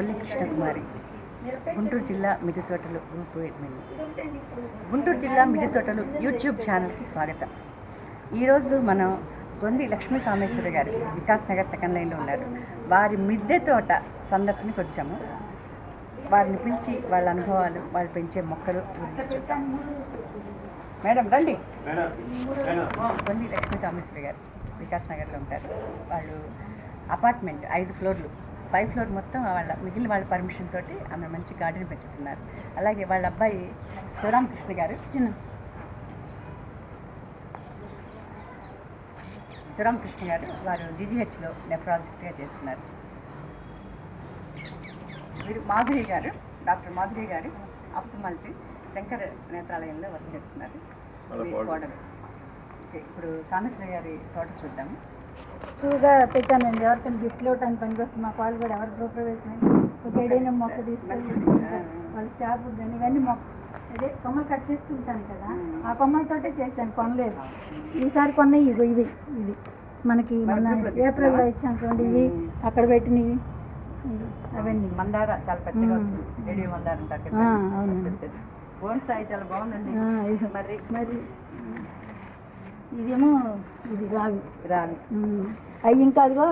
కొల్లి కృష్ణకుమారి. గుంటూరు జిల్లా మిదితోటలు group admin Guntur జిల్లా మిదితోటలు YouTube ఛానల్కి స్వాగతం. ఈరోజు మనం గొంది లక్ష్మీ కామేశ్వర గారు వికాస్ నగర్ సెకండ్ లైన్లో ఉన్నారు. వారి మిద్దె తోట సందర్శనకు వచ్చాము. వారిని పిలిచి వాళ్ళ అనుభవాలు వాళ్ళు పెంచే మొక్కలు గురించి చూద్దాం. మేడం రండి. గొంది లక్ష్మీ కామేశ్వరి గారు వికాస్ నగర్లో ఉంటారు. వాళ్ళు అపార్ట్మెంట్ ఐదు ఫ్లోర్లు. పై ఫ్లోర్ మొత్తం వాళ్ళ మిగిలిన వాళ్ళ పర్మిషన్ తోటి ఆమె మంచి గార్డెన్ పెంచుతున్నారు. అలాగే వాళ్ళ అబ్బాయి శివరామకృష్ణ గారు. చిన్న. శివరామకృష్ణ గారు వారు జీజీహెచ్లో నెఫ్రాలజిస్ట్గా చేస్తున్నారు. వీరు మాధురి గారు డాక్టర్ మాధురి గారు ఆఫ్థమాలజీ శంకర్ నేత్రాలయంలో వర్క్ చేస్తున్నారు. కోడలు. ఇప్పుడు కామేశ్వర గారి తోట చూద్దాము. ఎక్కువగా పెట్టానండి ఎవరికైనా గిఫ్ట్లు ఇవ్వడానికి పనికి వస్తుంది మా పాలు కూడా ఎవరి గృహప్రవేశం ఒక ఏడైనా మొక్క తీసుకొని వాళ్ళ స్టాఫ్ కానీ ఇవన్నీ మొక్క అదే కొమ్మలు కట్ చేస్తుంటాను కదా ఆ కొమ్మలతోటే చేశాను కొనలేదు. ఈసారి కొన్నాయి ఇగో ఇవి ఇది మనకి మన గ్రూప్లో ఏప్రిల్లో ఇచ్చాను చూడండి ఇవి. అక్కడ పెట్టినవి. ఇవి, అవన్నీ. మందార చాలా పెద్దగా. వచ్చింది. మందార. బోన్సాయి చాలా బాగుందండి. మరి మరి ఇదేమో ఇది రావి. రావి. అవి ఇంకా అదిగో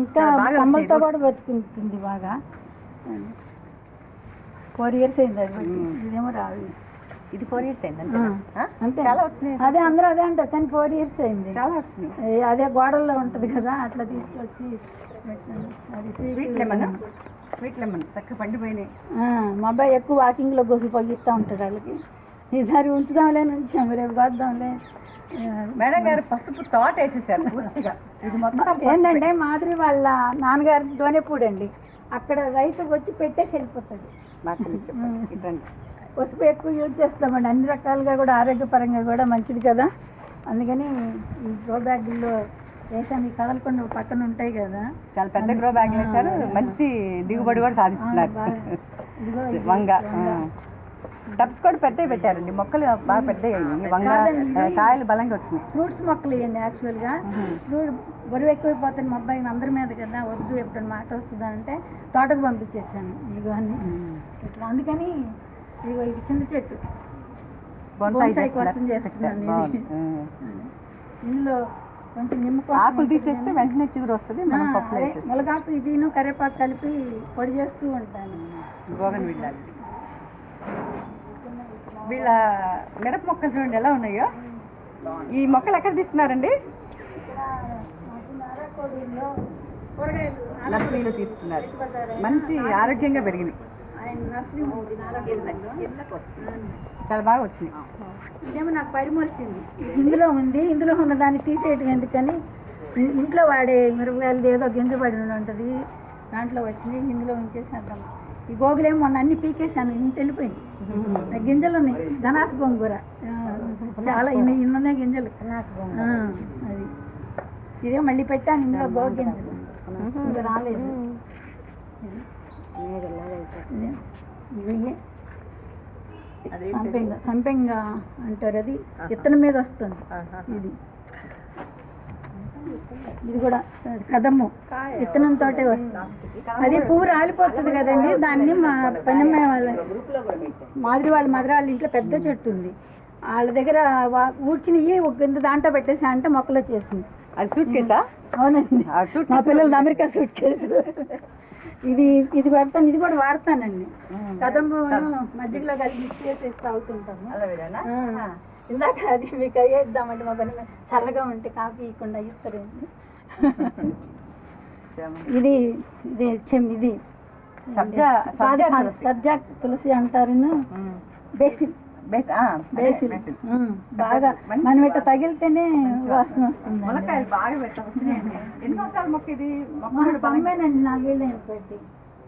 ఇంకా కొమ్మలతో కూడా బతుకుంటుంది బాగా. ఫోర్ ఇయర్స్ అయింది అది. ఇదేమో రావి. ఇది ఫోర్ ఇయర్స్ అయిందండి ఆ, అంతే. చాలా వచ్చినాయి. అదే అందరూ అదే అంటారు కానీ ఫోర్ ఇయర్స్ అయింది. చాలా వచ్చినాయి. అదే గోడల్లో ఉంటది కదా అట్లా తీసుకొచ్చి స్వీట్ లెమన్ స్వీట్ లెమన్ చక్కగా పండిపోయినాయి. మా అబ్బాయి ఎక్కువ వాకింగ్లో గొసులు పగిస్తూ ఉంటాడు వాళ్ళకి. ఈసారి ఉంచుదాంలే ఉంచాము రేపు వద్దాంలే ఆ, మేడం గారు పసుపు తోట వేసేసారు పూర్తిగా. ఇది మొత్తం పసుపే. ఏంటంటే మాదిరి వాళ్ళ నాన్నగారి దోనెపూడండి అక్కడ రైతు వచ్చి పెట్టేసి. ఇదండి. పసుపు ఎక్కువ యూజ్ చేస్తామండి. అన్ని రకాలుగా కూడా ఆరోగ్యపరంగా కూడా మంచిది కదా. అందుకని ఈ గ్రో బ్యాగుల్లో వేసాను. ఈ కదలకుండా పక్కన ఉంటాయి కదా. చాలా పెద్ద గ్రో బ్యాగ్ వేశారు. మంచి దిగుబడి కూడా సాధిస్తున్నారు. వంగ. టబ్స్ కూడా పెద్దవి పెట్టారండి. మొక్కలు బాగా పెద్దవి అయ్యాయి వంగ కాయలు బలంగా వచ్చినాయి. ఫ్రూట్స్ మొక్కలు ఇవ్వండి యాక్చువల్గా. ఫ్రూట్ బరువు ఎక్కువైపోతుంది. మా అబ్బాయి అందరి మీద కదా వద్దు ఎప్పుడు మాట వస్తుందా అంటే తోటకు పంపించేసాను ఇదిగో అని ఇట్లా అందుకని ఇదిగో ఇది చిన్న చెట్టు. బోన్సాయి. కోసం చేస్తున్నాను. ఇందులో కొంచెం నిమ్మ కోసం ఆకులు తీసేస్తే వెంటనే చిగురు వస్తుంది మనం పప్పులో ములగాకు ఇదిను కరివేపాకు కలిపి పొడి చేస్తూ ఉంటాను. గోగన్ వీళ్ళ వీళ్ళ మిరప మొక్కలు చూడండి ఎలా ఉన్నాయో. ఈ మొక్కలు ఎక్కడ తీస్తున్నారండి కూరగాయలు నర్సరీలో తీసుకున్నారు. మంచి ఆరోగ్యంగా పెరిగినాయి చాలా బాగా వచ్చినాయి ఇదేమో నాకు పడిమొలిసింది ఇందులో ఉంది ఇందులో ఉన్న దాన్ని తీసేయటం ఎందుకని? ఇంట్లో వాడే మిరపకాయలు ఏదో గింజ పడి ఉంటుంది దాంట్లో వచ్చినాయి ఇందులో ఉంచేసేద్దాం. ఈ గోగులేమో మొన్న అన్ని పీకేసాను ఇంత వెళ్ళిపోయింది. గింజలు ఉన్నాయి. ధనాస గోంగూర. చాలా ఇన్ని ఇన్ననే గింజలు. అది. ఇదే మళ్ళీ పెట్టాను ఇందులో గో గింజలు. ఇంకా రాలేదు. ఇవి. సంపెంగ సంపెంగ అంటారు అది. విత్తనం మీద వస్తుంది. ఇది. ఇది కూడా కదమ్ము. విత్తనం తోటే వస్తుంది అది పువ్వు రాలిపోతుంది కదండి. దాన్ని మా పనిమ్మ వాళ్ళ మాదిరి వాళ్ళ మధుర వాళ్ళ ఇంట్లో పెద్ద చెట్టు ఉంది. వాళ్ళ దగ్గర ఊడ్చినవి గింజ దాంట్లో పెట్టేసి అంటే మొక్కలు వచ్చేసింది. అది సూట్ కేసా అవునండి. మా పిల్లలు అమెరికా సూట్ కేసు ఇది ఇది పెడతాను ఇది కూడా వాడతానండి. కదంబు మజ్జిగలో కలిపి మిక్స్ చేసేసి తాగుతుంటాము. ఇందాక అది మీకు అయ్యేద్దామంటే మా పని చల్లగా ఉంటే కాఫీ ఇవ్వకుండా ఇస్తారండి ఇది ఇది ఇది. సబ్జా సబ్జా తులసి. అంటారు. బేసిల్. బాగా మనం ఇట్లా తగిలితేనే వాసన. వస్తుంది ములక్కాయలు బాగా పెట్టాం వచ్చినాయండి. ఎన్ని సంవత్సరాల మొక్క ఇది? నాలుగేళ్ళు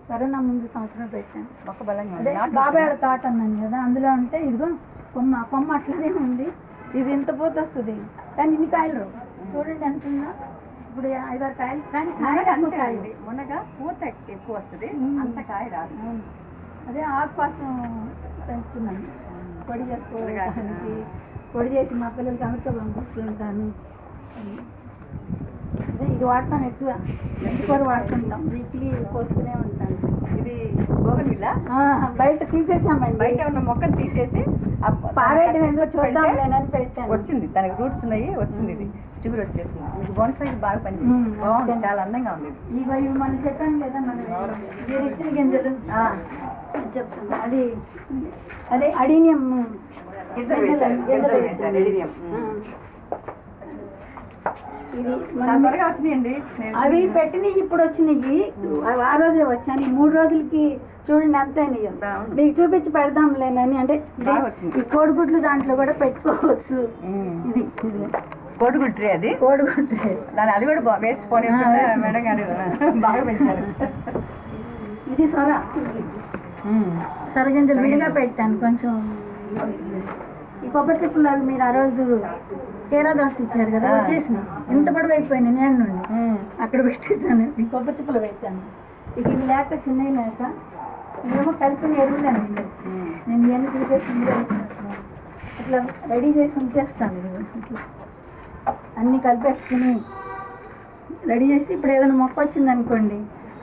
కరోనా ముందు సంవత్సరం పెట్టాను. మొక్క బలంగా బాబాయ్ తోట అన్నాను కదా అందులో ఉంటే ఇదిగో కొమ్మ కొమ్మ అట్లనే ఉంది. ఇది ఇంత పూత వస్తుంది? కానీ ఇన్ని కాయలు రావు. చూడండి ఎంత ఉందో. ఇప్పుడు ఐదారు కాయలు కానీ ఎక్కువ కాయలు అండి. మునగ పూత ఎక్- ఎక్కువ వస్తుంది. అంత కాయ రాదు. అదే ఆకు కోసం పెంచుతున్నాను. పొడి చేసుకోవడానికి పొడి చేసి మా పిల్లలకి అమెరికా పంపిస్తుంటాను అదే ఇది వాడతాం ఎక్కువ. మెంతికూర వాడుతుంటాం వీక్లీ పోస్తూనే ఉంటాను. ఇది బోగన్విల్లా బయట తీసేసామండి. బయట ఉన్న మొక్కను తీసేసి పారేయడం ఎందుకు చూద్దాం పెట్టాను. వచ్చింది. దానికి రూట్స్ ఉన్నాయి వచ్చింది ఇది. చిగురు వచ్చేసింది. మీకు బోన్సాయి బాగా పనిచేస్తుంది మ్మ్. బాగుంది. చాలా అందంగా ఉంది ఇవి మనం చెప్పాను కదా మనం. మీరు ఇచ్చిన గింజలు. చెప్తాను. అది అదే అడీనియం గింజలు గింజలు వేశారు, ఎడినియం. త్వరగా వచ్చినాయండి. అవి పెట్టినవి ఇప్పుడు వచ్చినాయి. అవి ఆ రోజే వచ్చాను ఈ మూడు రోజులకి చూడండి బాగుంది. మీకు చూపించి పెడదాంలేనని అంటే. ఈ కోడిగుడ్లు దాంట్లో కూడా పెట్టుకోవచ్చు. ఇది ట్రీ అది? కోడిగుడ్లు దాని అది కూడా వేస్ట్ పోనీ. మేడం గారు బాగా పెంచారు. ఇది సొర. సొరగింజలు. విడిగా పెట్టాను కొంచెం. ఈ కొబ్బరి చెప్పులు అవి మీరు ఆ రోజు కేరా దోశ ఇచ్చారు కదా ఆ. వచ్చేసినాయి ఇంత పొడవు అయిపోయినాయి నేను నుండి. అక్కడ పెట్టేశాను ఈ కొబ్బరి చెప్పులు పెట్టాను ఇక ఇవి లేక చిన్నవి లేక ఇవేమో కలిపిన ఇవి. మ్మ్. నేను ఇవన్నీ ప్రిపేర్ చేస్తున్నాను ఇట్లా రెడీ చేసి ఉంచేస్తాను. ఇట్లా అన్నీ కలిపేసుకుని రెడీ చేసి ఇప్పుడు ఏదైనా మొక్క వచ్చింది అనుకోండి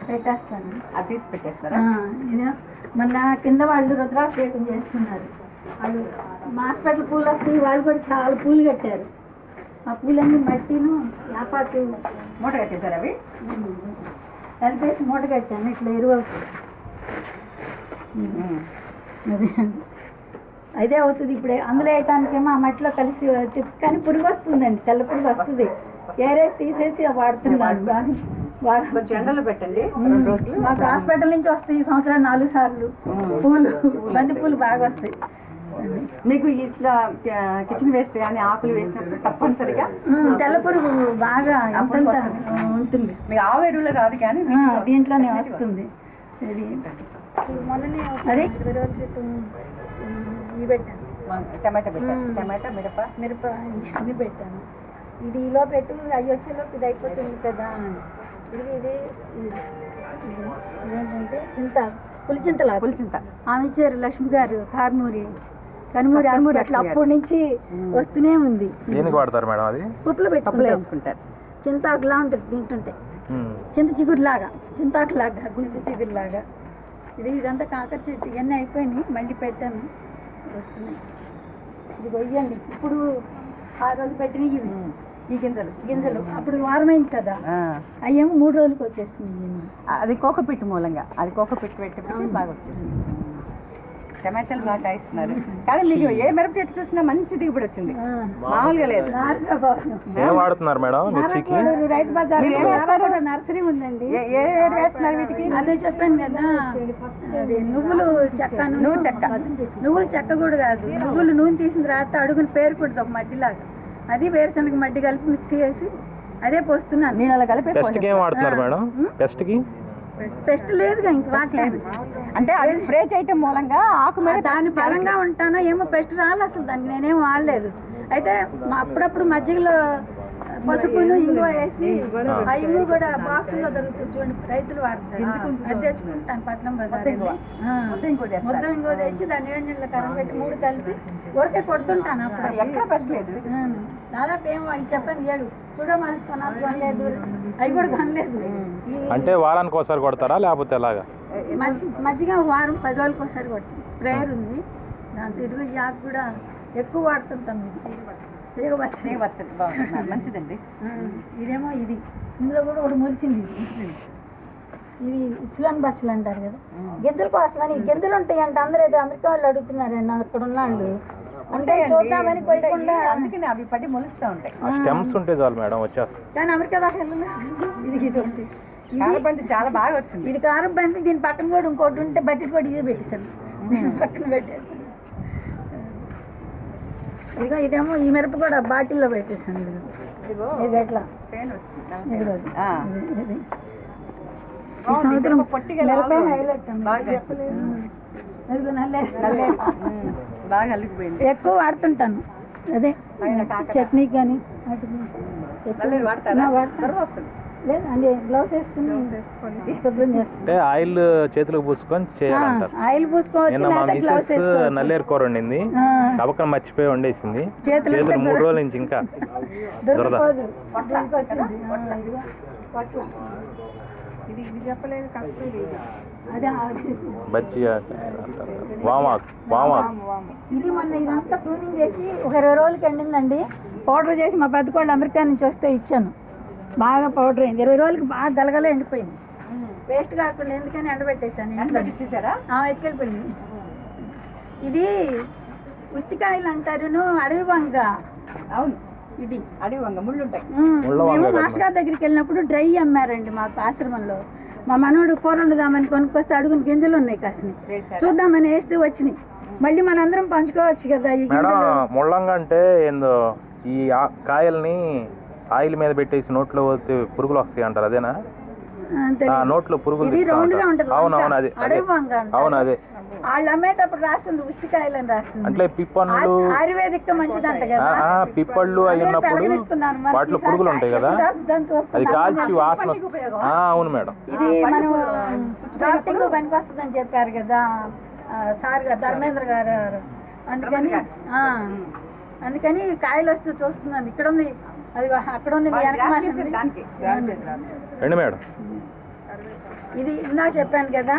పెట్టేస్తాను అది తీసి పెట్టేస్తారా ఇది మొన్న కింద వాళ్ళు రుద్రాభిషేకం చేసుకున్నారు వాళ్ళు హాస్పిటల్ పూలు వస్తాయి వాళ్ళు కూడా చాలా పూలు కట్టారు. ఆ పూలన్నీ మట్టిను యాపాకు మూట కట్టేశారు అవి? కలిపేసి మూట కట్టాను ఇట్లా ఎరువు. అదే అవుతుంది ఇప్పుడే. అందులో వేయటానికేమో ఆ మట్టిలో కలిసి కానీ పురుగు వస్తుందండి తెల్ల పురుగు వస్తుంది. ఏరేసి తీసేసి వాడుతున్నాను. కొంచెం ఎండలో పెట్టండి. మాకు హాస్పిటల్ నుంచి వస్తాయి ఈ సంవత్సరం నాలుగు సార్లు. పూలు. బంతి పూలు బాగా వస్తాయి. మీకు ఇట్లా కిచెన్ వేస్ట్ కానీ ఆకులు వేసినప్పుడు తప్పనిసరిగా తెల్ల పురుగు బాగా. ఉంటుంది. మీకు ఆవు ఎరువులు కాదు కానీ దీంట్లోనే వస్తుంది. ఇది. అదే? ఇవి పెట్టాను. టమాటా. టమాటా మిరప. మిరప ఇవి పెట్టాను. ఇది ఈలో పెట్టు అవి వచ్చేలోపు ఇది అయిపోతుంది కదా ఇది ఇది ఇది ఇది. ఏంటంటే చింత పులిచింతలా పులిచింత. ఆమె ఇచ్చారు లక్ష్మి గారు కార్మూరి. కనుమూరి గారు. అప్పటి నుంచి. వస్తూనే ఉంది. దేనికి వాడతారు మేడం అది? పప్పులో పప్పులో పెట్టుకుంటాం వేసుకుంటారు చింతాకులా ఉంటుంది తింటుంటే. చింత చిగురులాగా చింతాకులాగా చింత చిగురులాగా. ఇది ఇదంతా కాకర చెట్టు ఇవన్నీ అయిపోయినాయి. మళ్ళీ పెట్టాను. వస్తున్నాయి. ఇది కొయ్యండి. ఇప్పుడు ఆ రోజు పెట్టినవి. ఈ గింజలు. గింజలు. అప్పుడు వారమైంది కదా. అయ్యేమో మూడు రోజులకి ఇవన్నీ. అది కోకపిట్టు మూలంగా. అది కోకపిట్టు పెట్టి పెట్టి బాగా వచ్చేసింది టమాటాలు బాగా కాయిస్తున్నారు. కానీ మీకు ఏ మిరప చెట్టు చూసినా మంచి దిగుబడి వచ్చింది. మామూలుగా లేదు. ఏం వాడుతున్నారు మేడం మిర్చికి రైతు బజార్? నర్సరీ ఉందండి. ఏ వేస్తున్నారు వీటికి? అదే చెప్పాను కదా. అది నువ్వులు చెక్క నువ్వు చెక్క. నువ్వులు చెక్క కూడా కాదు. నువ్వులు నూనె తీసిన తర్వాత అడుగుని పేరుకుంటుంది ఒక మట్టిలాగా అది వేరుశనగ మట్టి కలిపి మిక్సీ చేసి అదే పోస్తున్నాను. నేను అలా కలిపి పెస్ట్కి ఏం వాడుతున్నారు మేడం? పెస్ట్కి పెస్ట్ లేదుగా ఇంక వాడలేదు అంటే అది స్ప్రే చేయటం మూలంగా ఆకు మీద దాని బలంగా ఉంటానో? ఏమో పెస్ట్ రాలే అసలు దానికి నేనేం వాడలేదు. అయితే అప్పుడప్పుడు మజ్జిగలో పసుపును ఇంగువ వేసి ఆ ఇంగు కూడా బాక్సుల్లో దొరుకుతుంది చూడండి. రైతులు వాడతారు. అది తెచ్చుకుంటాను పట్నం బజార్. ముద్ద ఇంగువ. తెచ్చి దాన్ని వేడి నీళ్ళ కరం పెట్టి మూడు కలిపి ఊరికే కొడుతుంటాను అప్పుడు ఎక్కడ పెస్ట్ లేదు. ఆ, దాదాపు ఏం వాళ్ళు చెప్పాను ఏడు. కొనలేదు అవి కూడా కొనలేదు అంటే వారానికి ఒకసారి కొడతారా లేకపోతే ఎలాగా? మజ్జిగ వారం పది రోజులకి ఒకసారి కొడుతుంది స్ప్రేయర్ ఉంది. దాంతో ఇదిగో ఆకు కూడా ఎక్కువ వాడుతుంటాం ఇది. మంచిదండి. ఇదేమో ఇది. ఇందులో కూడా ఒకటి మొలిచింది ఇది ఇస్లాం బచ్చలు అంటారు కదా. గింజల కోసమని గింజలు ఉంటాయంట. అందరూ ఏదో అమెరికా వాళ్ళు అడుగుతున్నారండి అక్కడ ఉన్న వాళ్ళు అంటే చూద్దామని కొయ్యకుండా అందుకని అవి పడి మొలుస్తూ ఉంటాయి. ఆ స్టెమ్స్ ఉంటే చాలు మేడం వచ్చేస్తుంది కానీ అమెరికా దాకా వెళ్ళలేదు ఇది ఇది ఒకటి కారబంతి చాలా బాగా వచ్చింది. ఇది కారం బంతి దీని పక్కన కూడా ఇంకోటి ఉంటే బకెట్ కూడా ఇదే పెట్టేశాను. నేను పక్కన పెట్టేసాను ఇదిగో ఇదేమో ఈ మిరప కూడా బాటిల్లో పెట్టేశాను. ఇదిగో. ఇది. ఎట్లా. సంవత్సరం పొట్టిగా. హైలైట్ అమ్మ. బాగా ఎక్కువ వాడుతుంటాను. అదే. చట్నీ కానీ గ్లౌస్ వేసుకుని ఆయిల్ చేతులకు పూసుకొని చేయాలంటారు. ఆయిల్ పూసుకోవచ్చు నల్లేరు కూర వండింది. కబకం మర్చిపోయి వండేసింది. చేతులు మూడు రోజుల నుంచి ఇంకా దురద దొరికిపోదు దీనికి వచ్చింది ఆ, ఇదిగో, పొట్ల. ఇది ఇది చెప్పలేదు కస్తూరి అదే వామాకు వామాకు. ఇది మొన్న ఇదంతా ప్రూనింగ్ చేసి ఒక ఇరవై రోజులకి ఎండిందండి. పౌడర్ చేసి మా పెద్ద కోళ్ళు అమెరికా నుంచి వస్తే ఇచ్చాను. బాగా పౌడర్ అయింది. ఇరవై రోజులకి బాగా గలగల ఎండిపోయింది. వేస్ట్ కాకుండా ఎందుకని ఎండబెట్టేశాను ఆ, ఎత్తుకెళ్ళిపోయింది. ఇది ఉస్తికాయలు అంటారును అడవి వంగ. అవును. ఇది అడవి ముళ్ళు ఉంటాయి మేము. మాస్టర్ గారి దగ్గరికి వెళ్ళినప్పుడు డ్రై అమ్మారండి మాకు ఆశ్రమంలో. మా మనోడు కూర వండుదామని కొనుక్కొస్తే అడుగుని గింజలు ఉన్నాయి కాసిని. వేసారా? చూద్దామని వేస్తే వచ్చినాయి. మళ్ళీ మనందరం పంచుకోవచ్చు కదా ఈ ముళ్ళంగా అంటే ఏందో ఈ కాయల్ని ఆయిల్ మీద పెట్టేసి నోట్లో పోతే పురుగులు వస్తాయి అంటారు అదేనా? నోట్లో పురుగులు ఇది రౌండ్గా. ఉంటది. అవును అదే అదే. అడవి వంగ అంటారు. అవును అదే. వాళ్ళు అమ్మేటప్పుడు ఉస్తికాయలు అని రాస్తుంది అంటే ఆయుర్వేదిక్ మంచిదంట కదా. ఆ, పిప్పళ్ళు అయి ఉన్నప్పుడు వాటిలో పురుగులు ఉంటాయి కదా. అది కాల్చి వాసన అవును మేడం. ఇది మనం స్టార్టింగ్ పనికి వస్తుందని చెప్పారు కదా సార్ గారు ధర్మేంద్ర గారు. అందుకని ఆ, అందుకని కాయలు వస్తే చూస్తున్నాం ఇక్కడ ఉంది. అది అక్కడ ఉంది మీ వెనక మేడం. ఇది ఇందాక చెప్పాను కదా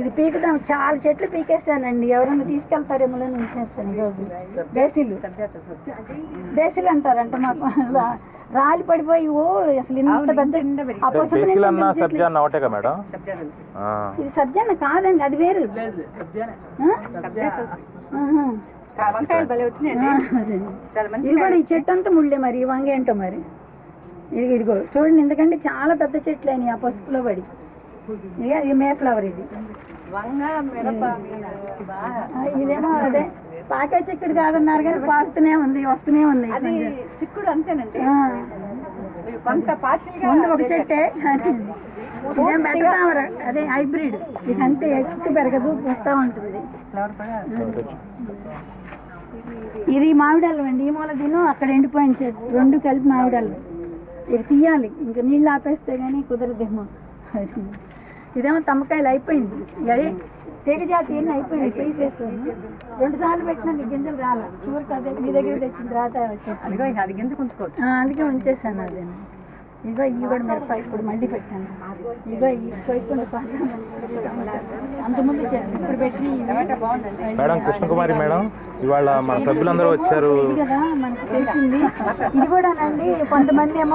ఇది పీకుదాం చాలా చెట్లు పీకేస్తానండి. ఎవరైనా తీసుకెళ్తారేమో ఉంచేస్తాను ఈరోజు. బేసిల్ బేసిల్ అంటారంట మాకు. రాలి పడిపోయి ఓ అసలు ఇంత పెద్ద. ఇది సబ్జాన? కాదండి అది వేరు. వంకాయలు భలే వచ్చినాయండి ఆ, అదే. చాలా మంచి ఇది కూడా ఈ చెట్టు అంతా ముళ్ళే మరి ఈ వంగ ఏంటో మరి. ఇది ఇదిగో చూడండి ఎందుకంటే చాలా పెద్ద చెట్లు అయినాయి ఆ పసుపులో పడి. ఇక ఇది మే ఫ్లవర్ ఇది. ఇదేమో అదే పాకే చిక్కుడు కాదన్నారు కానీ పాకుతూనే ఉంది వస్తూనే అది చిక్కుడు అంతేనండి. ముందు ఒక చెట్టే ఇదేం అదే హైబ్రిడ్. ఇది అంతే ఎత్తు పెరగదు వస్తూ ఉంటుంది. ఇది మామిడాలు అండి. ఈ మూల తిను అక్కడ ఎండిపోయిన చెట్టు రెండు కలిపి మామిడాలు. ఇది తీయాలి. ఇంకా నీళ్ళు ఆపేస్తే కానీ కుదరదేమో. ఇదేమో తమ్మకాయలు అయిపోయింది. అది తీగ జాతి అన్నీ అయిపోయింది. తీసేస్తాను రెండు సార్లు పెట్టినా నీ గింజలు రాల. చివరికి అదే మీ దగ్గర తెచ్చిన తర్వాత వచ్చేసి అందుకే ఉంచేసాను అదే ఇగో ఇవి కూడా మిరప ఇప్పుడు మళ్ళీ పెట్టాను ఇగో ఈ కొయ్యకుండా అంతకుముందు చెట్టు ఇప్పుడు పెట్టి మేడం కృష్ణకుమారి మేడం ఇవాళ మన సభ్యులందరూ వచ్చారు. ఇది కదా మనకు తెలిసింది. ఇది కూడా అండి కొంతమంది ఏమో